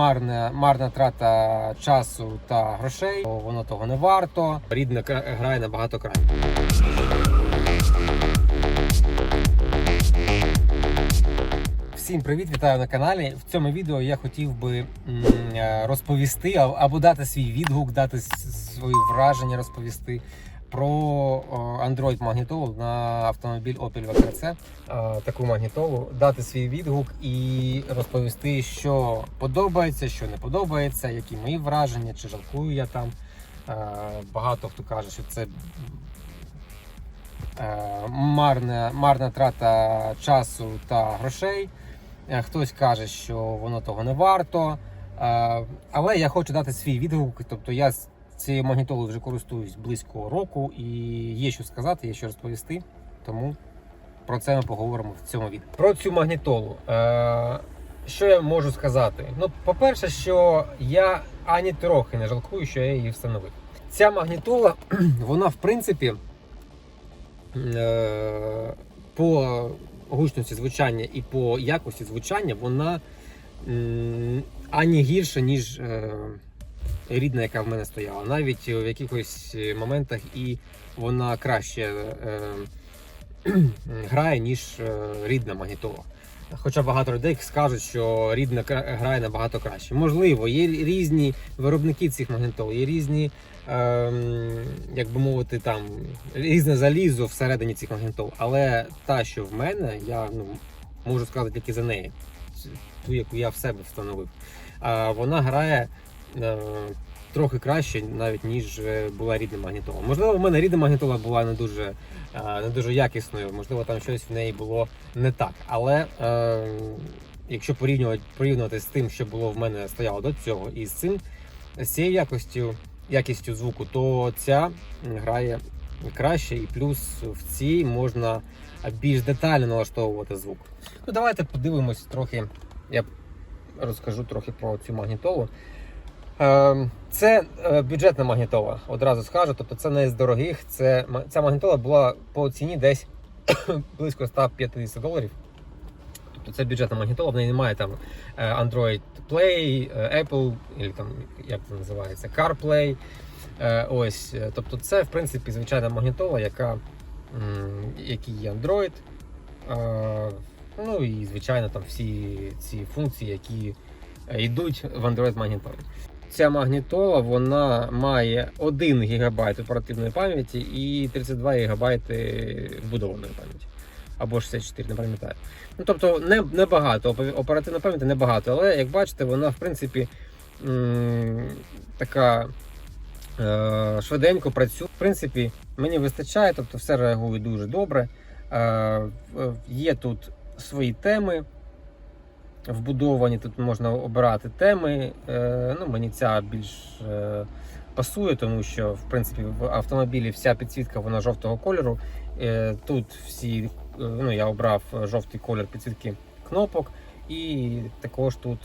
марна, марна трата часу та грошей. Воно того не варто. Рідна грає набагато краще. Всім привіт, вітаю на каналі. В цьому відео я хотів би е, розповісти або дати свій відгук, дати свої враження, розповісти про Android магнітолу на автомобіль Opel VKC. Е, Таку магнітолу, дати свій відгук і розповісти, що подобається, що не подобається, які мої враження, чи жалкую я там. Е, Багато хто каже, що це е, марна, марна трата часу та грошей. Е, Хтось каже, що воно того не варто. Е, Але я хочу дати свій відгук. Тобто я цією магнітолою вже користуюсь близько року і є що сказати, є що розповісти. Тому про це ми поговоримо в цьому відео. Про цю магнітолу. Е, Що я можу сказати? Ну, по-перше, що я ані трохи не жалкую, що я її встановив. Ця магнітола, вона в принципі е, по гучності звучання і по якості звучання вона ані гірша, ніж е, рідна, яка в мене стояла. Навіть в якихось моментах і вона краще е, грає, ніж е, рідна магнітола. Хоча багато людей скажуть, що рідна грає набагато краще. Можливо, є різні виробники цих магнітол, є різні, ем, як би мовити, там різне залізо всередині цих магнітол. Але та, що в мене, я ну, можу сказати тільки за неї, ту, яку я в себе встановив. Вона грає е, трохи краще, навіть ніж е, була рідна магнітола. Можливо, в мене рідна магнітола була не дуже, е, не дуже якісною, можливо, там щось в неї було не так. Але е, якщо порівнювати, порівнювати з тим, що було в мене стояло до цього, і з цим з цією якостю, якістю звуку, то ця грає краще, і плюс в цій можна більш детально налаштовувати звук. Ну, давайте подивимось трохи. Я розкажу трохи про цю магнітолу. Е, Це е, бюджетна магнітола, одразу скажу. Тобто це не з дорогих. Це, ця магнітола була по ціні десь близько 150 доларів. Тобто це бюджетна магнітола, в неї немає там е, Android Play, е, Apple, там, як це називається, CarPlay. Ось, тобто це в принципі звичайна магнітола, яка, м, якій є Android. Ну і звичайно там всі ці функції, які йдуть в Android магнітолі. Ця магнітола вона має 1 ГБ оперативної пам'яті і 32 ГБ вбудованої пам'яті. Або 64, не пам'ятаю. Ну, тобто не, не багато, опе- оперативної пам'яті не багато, але як бачите, вона в принципі така е, швиденько працює. В принципі, мені вистачає, тобто все реагує дуже добре. Е, є тут свої теми вбудовані, тут можна обирати теми. Е, ну, мені ця більш е, пасує, тому що в принципі в автомобілі вся підсвітка вона жовтого кольору. Е, тут всі, ну, я обрав жовтий колір підсвітки кнопок, і також тут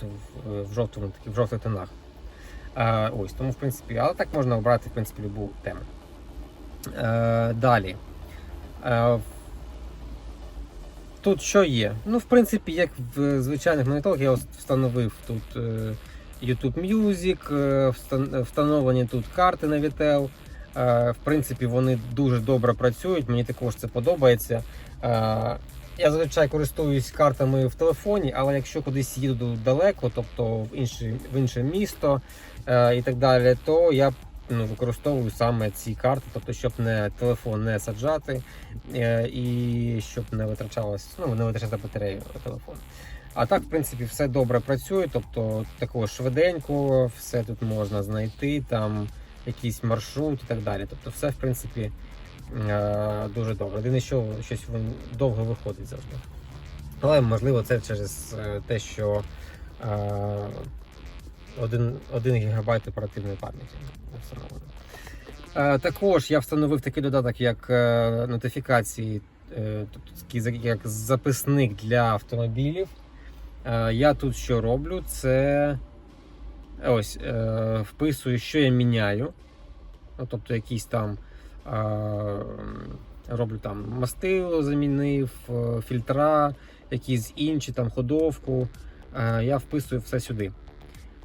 в, жовтому в жовтих тонах. Ось, тому в принципі, але так можна обрати в принципі любу тему. Далі. Е, Тут що є? Ну, в принципі, як в звичайних монітолах, я встановив тут е, YouTube Music, е, встановлені тут карти на Vitel. Е, В принципі, вони дуже добре працюють, мені також це подобається. Е, Я зазвичай користуюсь картами в телефоні, але якщо кудись їду далеко, тобто в інше, в інше місто е, і так далі, то я ну, використовую саме ці карти, тобто, щоб не телефон не саджати е, і щоб не витрачалось, ну, не витрачати батарею телефону. А так, в принципі, все добре працює, тобто також швиденько, все тут можна знайти, там якийсь маршрут і так далі. Тобто, все, в принципі, е, дуже добре. Єдине, що щось довго виходить завжди. Але можливо це через е, те, що 1, 1 ГБ оперативної пам'яті. Е, Також я встановив такий додаток, як е, нотифікації, е, тобто як записник для автомобілів. Я тут що роблю? Це ось вписую, що я міняю. Ну, тобто якісь там роблю там мастило, замінив, фільтра, якісь інші там ходовку. Я вписую все сюди.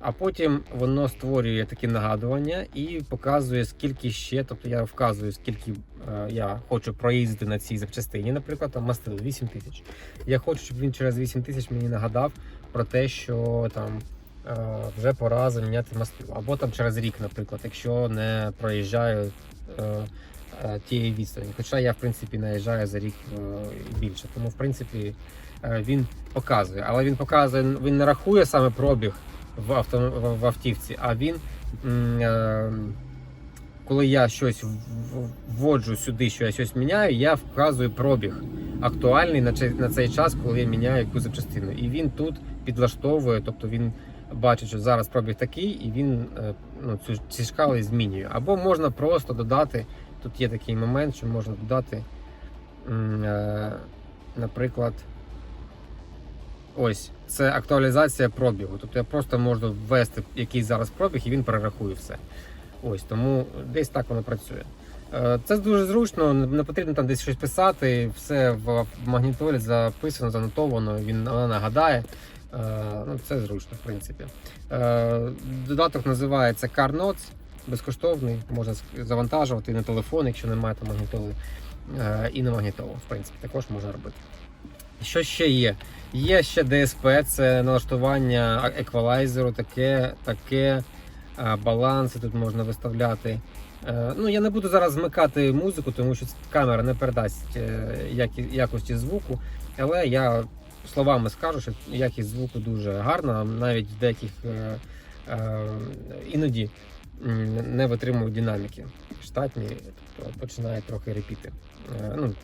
А потім воно створює такі нагадування і показує, скільки ще. Тобто я вказую, скільки е, я хочу проїздити на цій запчастині, наприклад, там мастили 8 тисяч. Я хочу, щоб він через 8 тисяч мені нагадав про те, що там е, вже пора заміняти мастило. Або там через рік, наприклад, якщо не проїжджаю е, е, тієї відстані. Хоча я, в принципі, наїжджаю за рік е, більше. Тому, в принципі, е, він показує. Але він показує, він не рахує саме пробіг в, авто, в, автівці, а він. е, Коли я щось вводжу сюди, що я щось міняю, я вказую пробіг актуальний на цей, час, коли я міняю якусь запчастину. І він тут підлаштовує, тобто він бачить, що зараз пробіг такий, і він е, ну, цю, ці шкали змінює. Або можна просто додати, тут є такий момент, що можна додати, е, наприклад, ось це актуалізація пробігу. Тобто я просто можу ввести який зараз пробіг, і він перерахує все. Ось тому десь так воно працює. Е, Це дуже зручно, не потрібно там десь щось писати, все в магнітолі записано, занотовано, він вона нагадає. Е, Ну, це зручно, в принципі. Е, Додаток називається Car Notes, безкоштовний, можна завантажувати на телефон, якщо немає там магнітоли, і на магнітолу, в принципі, також можна робити. Що ще є? Є ще DSP, це налаштування еквалайзеру, таке, таке баланси тут можна виставляти. Е, Ну, я не буду зараз змикати музику, тому що камера не передасть е, якості звуку, але я словами скажу, що якість звуку дуже гарна, навіть в деяких е, іноді не витримують динаміки штатні, тобто починає трохи репіти. Ну,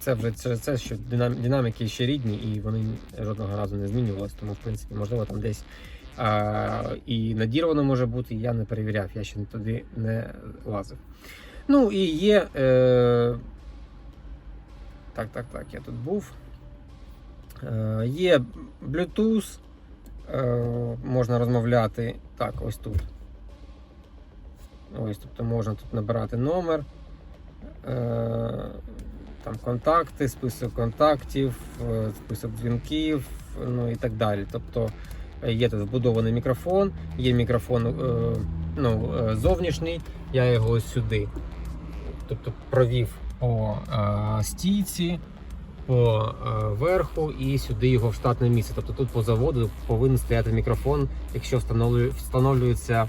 це вже через це, що динам- динаміки ще рідні і вони жодного разу не змінювалися, тому в принципі можливо там десь а, і надірвано може бути, я не перевіряв, я ще туди не лазив. Ну і є. Е... Так, так, так, я тут був. Е, є Bluetooth, е, можна розмовляти. Так, ось тут. Ось, тобто можна тут набирати номер. Е, там контакти, список контактів, е, список дзвінків, ну і так далі. Тобто е, є тут вбудований мікрофон, є мікрофон е, ну, зовнішній, я його сюди. Тобто провів по стійці, по верху і сюди його в штатне місце. Тобто тут по заводу повинен стояти мікрофон, якщо встановлю- встановлюється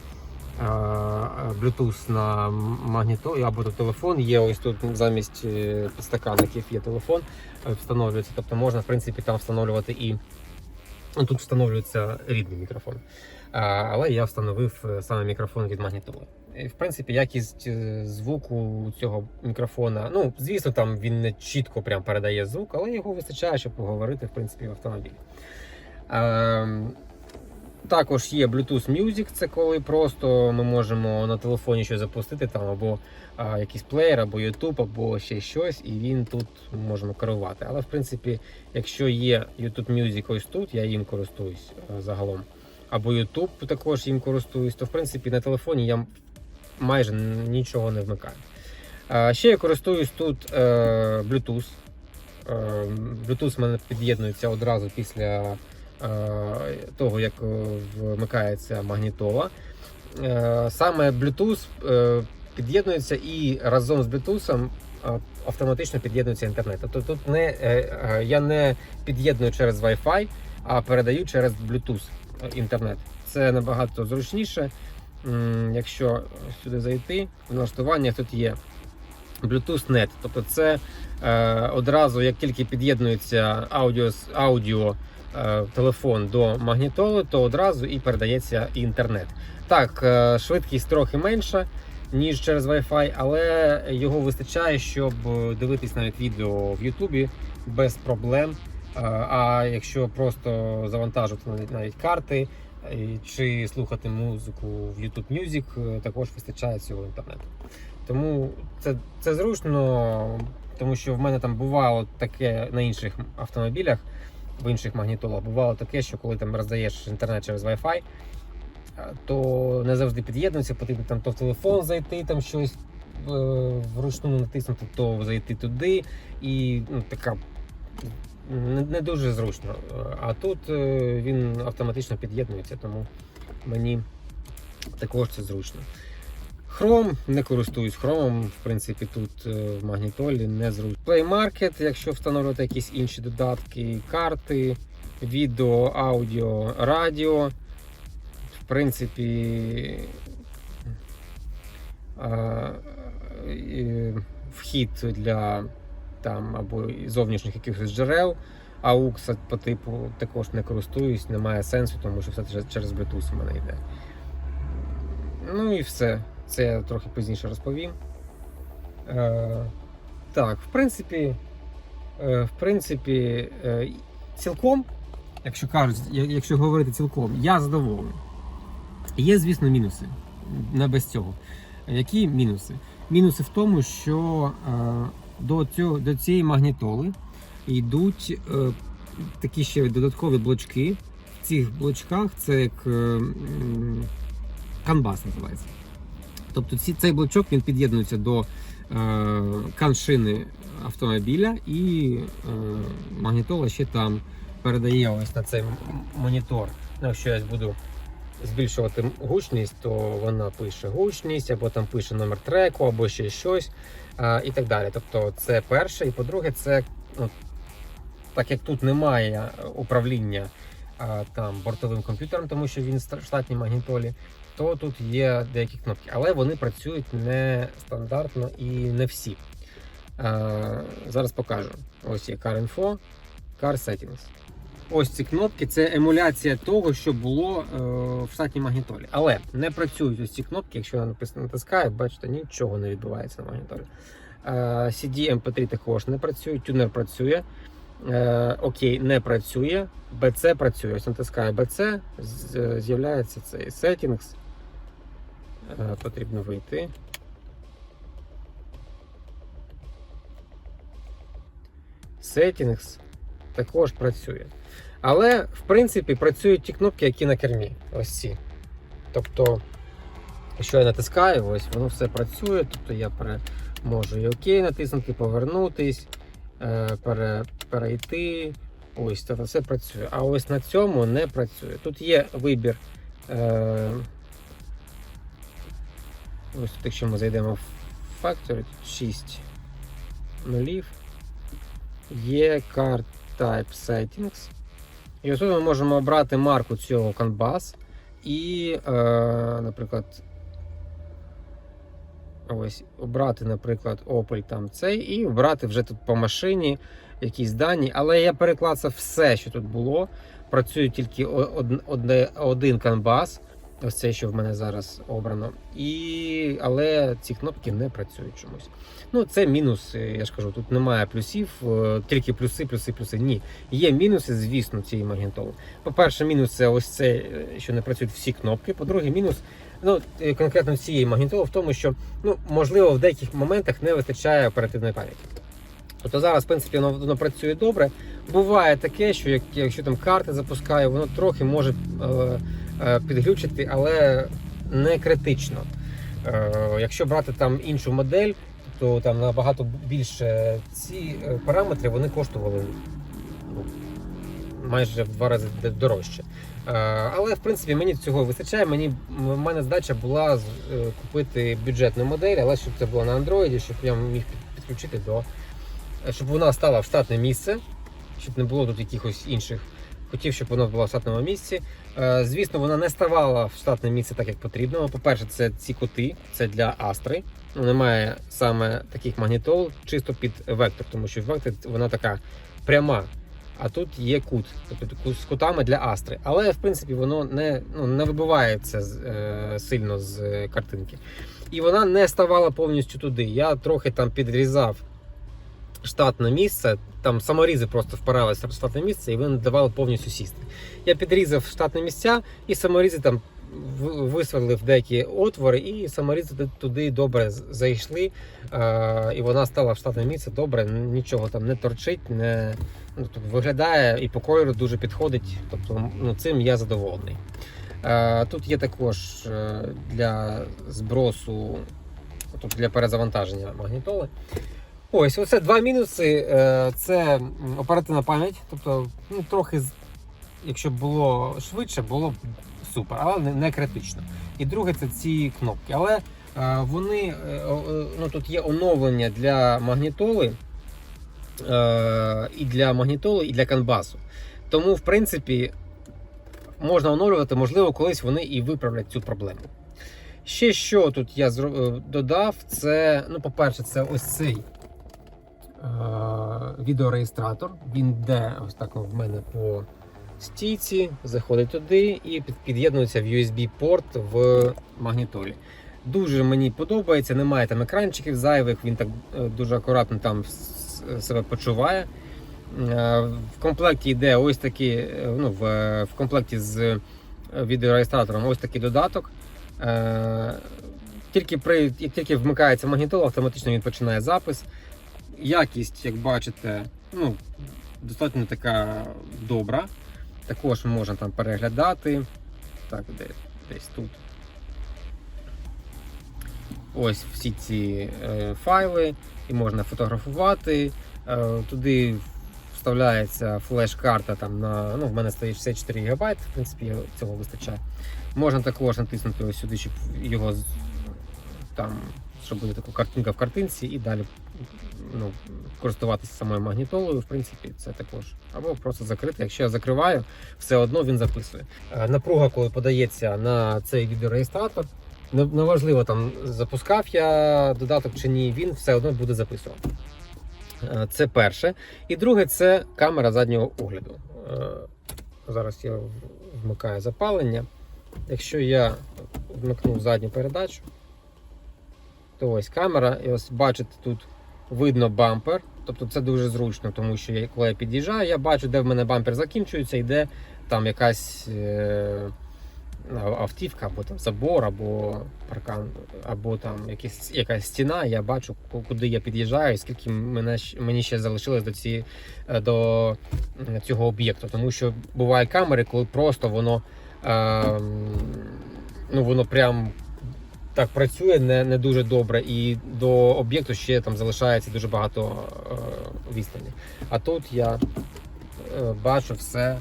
Bluetooth на магнітолі або то телефон. Є ось тут замість е, підстаканників є телефон, е, встановлюється. Тобто можна в принципі там встановлювати і тут встановлюється рідний мікрофон. Але я встановив е, саме мікрофон від магнітоли. В принципі, якість е, звуку цього мікрофона, ну, звісно, там він не чітко прям передає звук, але його вистачає, щоб поговорити в принципі, в автомобілі. Також є Bluetooth Music, це коли просто ми можемо на телефоні щось запустити, там або а, якийсь плеєр, або YouTube, або ще щось, і він тут можемо керувати. Але в принципі, якщо є YouTube Music ось тут, я їм користуюсь е, загалом. Або YouTube також їм користуюсь, то в принципі на телефоні я майже нічого не вмикаю. А, ще я користуюсь тут е, Bluetooth. Е, Bluetooth в мене під'єднується одразу після того, як е, вмикається магнітола. Е, Саме Bluetooth е, під'єднується і разом з Bluetooth е, автоматично під'єднується інтернет. Тобто тут не, е, е, я не під'єдную через Wi-Fi, а передаю через Bluetooth е, інтернет. Це набагато зручніше. Якщо сюди зайти, в налаштуваннях тут є Bluetooth Net. Тобто це е, одразу, як тільки під'єднується аудіо, аудіо е, телефон до магнітоли, то одразу і передається інтернет. Так, е, швидкість трохи менша, ніж через Wi-Fi, але його вистачає, щоб е, дивитись навіть відео в Ютубі без проблем. Е, А якщо просто завантажувати навіть, карти е, чи слухати музику в YouTube Music, е, також вистачає цього інтернету. Тому це, це зручно, тому що в мене там бувало таке на інших автомобілях, в інших магнітолах, бувало таке, що коли там роздаєш інтернет через Wi-Fi, е, то не завжди під'єднується, потрібно там то в телефон зайти, там щось е, вручну натиснути, то зайти туди. І ну, така не, дуже зручно. А тут е, він автоматично під'єднується, тому мені також це зручно. Хром не користуюсь хромом, в принципі, тут е, в магнітолі не зручно. Play Market, якщо встановлювати якісь інші додатки, карти, відео, аудіо, радіо. В принципі, е, вхід для там або зовнішніх якихось джерел. AUX по типу також не користуюсь, немає сенсу, тому що все через Bluetooth у мене йде. Ну і все. Це я трохи пізніше розповім. Е, так, в принципі, е, в принципі, е, цілком, якщо кажуть, якщо говорити цілком, я задоволений. Є, звісно, мінуси. Не без цього. Які мінуси? Мінуси в тому, що е, до, цього, до цієї магнітоли йдуть е, такі ще додаткові блочки. В цих блочках це як е, канбас називається. Тобто ці, цей блочок він під'єднується до е, каншини автомобіля, і е, магнітола ще там передає ось на цей монітор. Ну, якщо я буду збільшувати гучність, то вона пише гучність, або там пише номер треку, або ще щось а, і так далі. Тобто це перше. І по-друге, це ну, так як тут немає управління там бортовим комп'ютером, тому що він в штатній магнітолі, то тут є деякі кнопки, але вони працюють не стандартно і не всі. Зараз покажу. Ось є Car Info, Car Settings. Ось ці кнопки це емуляція того, що було е, в штатній магнітолі. Але не працюють ось ці кнопки, якщо я натискаю, бачите, нічого не відбувається на магнітолі. CD MP3 також не працює, тюнер працює. Е, окей, не працює. BC працює. Ось натискаю BC, з'являється цей settings. Е, потрібно вийти. Settings також працює. Але, в принципі, працюють ті кнопки, які на кермі. Ось ці. Тобто, якщо я натискаю, ось воно все працює. Тобто я пере, можу і ОК натиснути, повернутись, е, пере, перейти. Ось це все працює. А ось на цьому не працює. Тут є вибір. Е, ось тут, якщо ми зайдемо в Factory, 6 нулів. Є Card Type Settings. І ось тут ми можемо обрати марку цього Canvas і, е, наприклад, ось обрати, наприклад, Opel там цей, і обрати вже тут по машині якісь дані. Але я переклацав все, що тут було. Працює тільки о- од- один Canvas. Ось це, що в мене зараз обрано. І... Але ці кнопки не працюють чомусь. Ну, це мінус, е, я ж кажу, тут немає плюсів, е, тільки плюси, плюси, плюси. Ні. Є мінуси, звісно, цієї магнітоли. По-перше, мінус це ось це, е, що не працюють всі кнопки. По-друге, мінус ну, конкретно цієї магнітоли в тому, що ну, можливо в деяких моментах не вистачає оперативної пам'яті. Тобто зараз, в принципі, воно, воно працює добре. Буває таке, що як, якщо там карти запускаю, воно трохи може е, підглючити, але не критично. Е, якщо брати там іншу модель, то там набагато більше ці е, параметри вони коштували ну, майже в два рази дорожче. Е, Але в принципі мені цього вистачає. Мені в мене задача була е, купити бюджетну модель, але щоб це було на Android, щоб я міг підключити до е, щоб вона стала в штатне місце, щоб не було тут якихось інших. Хотів, щоб вона була в штатному місці. Е, Звісно, вона не ставала в штатне місце так, як потрібно. По-перше, це ці коти, це для Астри. Немає саме таких магнітол чисто під вектор, тому що вектор вона така пряма. А тут є кут, тобто з кутами для Астри. Але в принципі воно не, ну, не вибивається з- е, сильно з картинки. І вона не ставала повністю туди. Я трохи там підрізав штатне місце, там саморізи просто впиралися в штатне місце і вони давали повністю сісти. Я підрізав штатне місця і саморізи там висверлив деякі отвори, і саморізи туди- туди добре зайшли. Е, і вона стала в штатне місце добре, нічого там не торчить, не ну, тобто виглядає і по кольору дуже підходить. Тобто ну, цим я задоволений. Е, тут є також е, для збросу, тобто для перезавантаження магнітоли. Ось, оце два мінуси. Е, Це оперативна пам'ять. Тобто, ну, трохи, якщо було швидше, було б супер, але не, критично. І друге, це ці кнопки. Але е, вони е, ну, тут є оновлення для магнітоли. І для магнітоли, і для канбасу. Тому, в принципі, можна оновлювати, можливо, колись вони і виправлять цю проблему. Ще що тут я додав, це, ну, по-перше, це ось цей відеореєстратор. Він йде ось так в мене по стійці, заходить туди і під'єднується в USB-порт в магнітолі. Дуже мені подобається, немає там екранчиків зайвих, він так е, дуже акуратно там себе почуває. Е, В комплекті йде ось такий, е, ну, в, в комплекті з е, відеореєстратором ось такий додаток. Е, Тільки при, тільки вмикається магнітола, автоматично він починає запис. Якість, як бачите, ну, достатньо така добра. Також можна там переглядати. Так, де, десь тут. Ось всі ці е, файли, і можна фотографувати. Е, туди вставляється флеш-карта. Там на, ну, в мене стоїть 64 ГБ, в принципі, цього вистачає. Можна також натиснути ось сюди, щоб його там, щоб буде така картинка в картинці, і далі ну, користуватися самою магнітолою, в принципі, це також. Або просто закрити. Якщо я закриваю, все одно він записує. Е, Напруга, коли подається на цей відеореєстратор, неважливо там запускав я додаток чи ні, він все одно буде записувати. Е, Це перше. І друге, це камера заднього огляду. Е, Зараз я вмикаю запалення. Якщо я вмикнув задню передачу, то ось камера, і ось бачите, тут видно бампер. Тобто це дуже зручно, тому що я, коли я під'їжджаю, я бачу, де в мене бампер закінчується, і де там якась е, автівка, або там забор, або паркан, або там якісь, якась стіна. Я бачу, куди я під'їжджаю, і скільки мене, мені ще залишилось до, ці, е, до цього об'єкту. Тому що бувають камери, коли просто воно, е, ну, воно прям так працює не, не дуже добре, і до об'єкту ще там залишається дуже багато е, відстані. А тут я е, бачу все.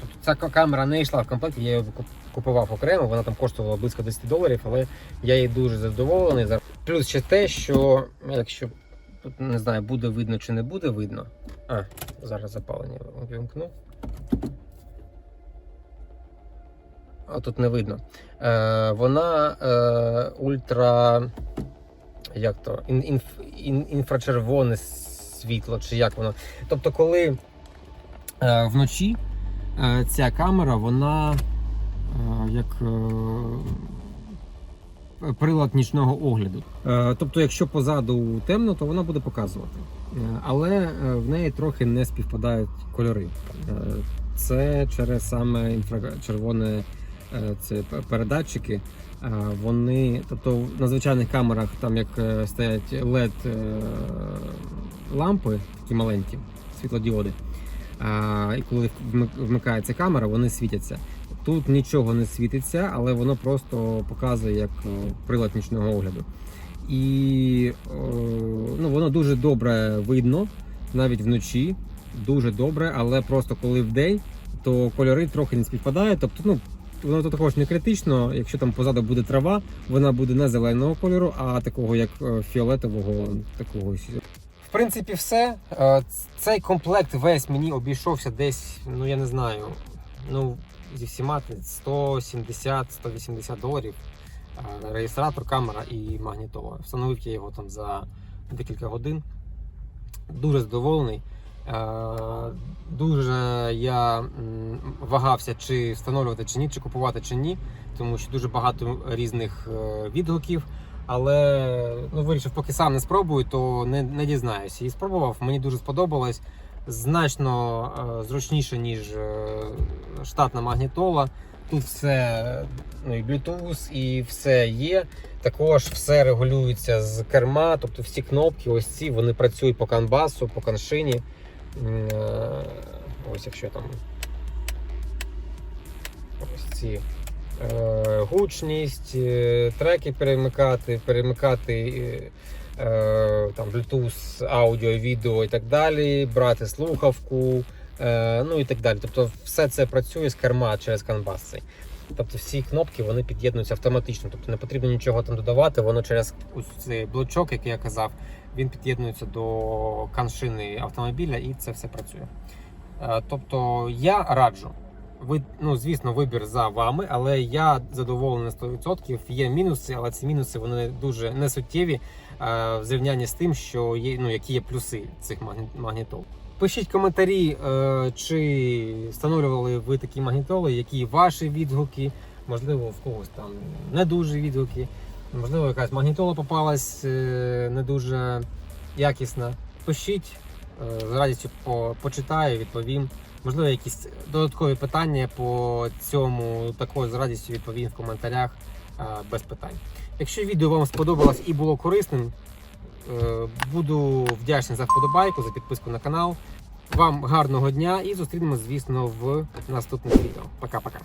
Тобто ця камера не йшла в комплекті, я її купував окремо, вона там коштувала близько 10 доларів, але я їй дуже задоволений. Плюс ще те, що якщо не знаю, буде видно чи не буде видно. А, зараз запалення вимкну. А тут не видно. Е, вона е, ультра. Як то? Ін, інф, ін, інфрачервоне світло, чи як воно. Тобто, коли е, вночі е, ця камера, вона е, як е, прилад нічного огляду. Е, тобто, якщо позаду темно, то вона буде показувати. Е, але е, в неї трохи не співпадають кольори. Це через саме інфрачервоне це передатчики. Е, Вони, тобто на звичайних камерах, там як е, стоять LED е, лампи, такі маленькі, світлодіоди. І коли вмикається камера, вони світяться. Тут нічого не світиться, але воно просто показує як е, прилад нічного огляду. І ну, воно дуже добре видно, навіть вночі. Дуже добре, але просто коли вдень, то кольори трохи не співпадають. Тобто, ну, воно то також не критично. Якщо там позаду буде трава, вона буде не зеленого кольору, а такого як е, фіолетового, такого. В принципі, все. Е, Цей комплект весь мені обійшовся десь, ну я не знаю, ну зі всіма 170-180 доларів. Е, Реєстратор, камера і магнітола. Встановив я його там за декілька годин. Дуже задоволений. Е, Дуже я вагався, чи встановлювати чи ні, чи купувати чи ні, тому що дуже багато різних е, відгуків. Але ну, вирішив, поки сам не спробую, то не, не дізнаюся. І спробував, мені дуже сподобалось. Значно е, зручніше, ніж штатна магнітола. Тут все ну, і Bluetooth, і все є. Також все регулюється з керма, тобто всі кнопки, ось ці, вони працюють по канбасу, по каншині. Е, Ось якщо там ось ці е, гучність, е, треки перемикати, перемикати там Bluetooth, аудіо, відео і так далі, брати слухавку, ну і так далі. Тобто все це працює з керма через цей. Тобто всі кнопки вони під'єднуються автоматично, тобто не потрібно нічого там додавати, воно через ось цей блочок, який я казав, він під'єднується до каншини автомобіля і це все працює. Е, Тобто я раджу. Ви, ну, звісно, вибір за вами, але я задоволений 100%. Є мінуси, але ці мінуси вони дуже несуттєві е, в зрівнянні з тим, що є, ну, які є плюси цих магнітол. Пишіть коментарі, е, чи встановлювали ви такі магнітоли, які ваші відгуки, можливо, в когось там не дуже відгуки, можливо, якась магнітола попалась е, не дуже якісна. Пишіть, е, з радістю почитаю, відповім. Можливо, якісь додаткові питання по цьому також з радістю відповім в коментарях е, без питань. Якщо відео вам сподобалось і було корисним, буду вдячний за вподобайку, за підписку на канал. Вам гарного дня і зустрінемось, звісно, в наступних відео. Пока-пока.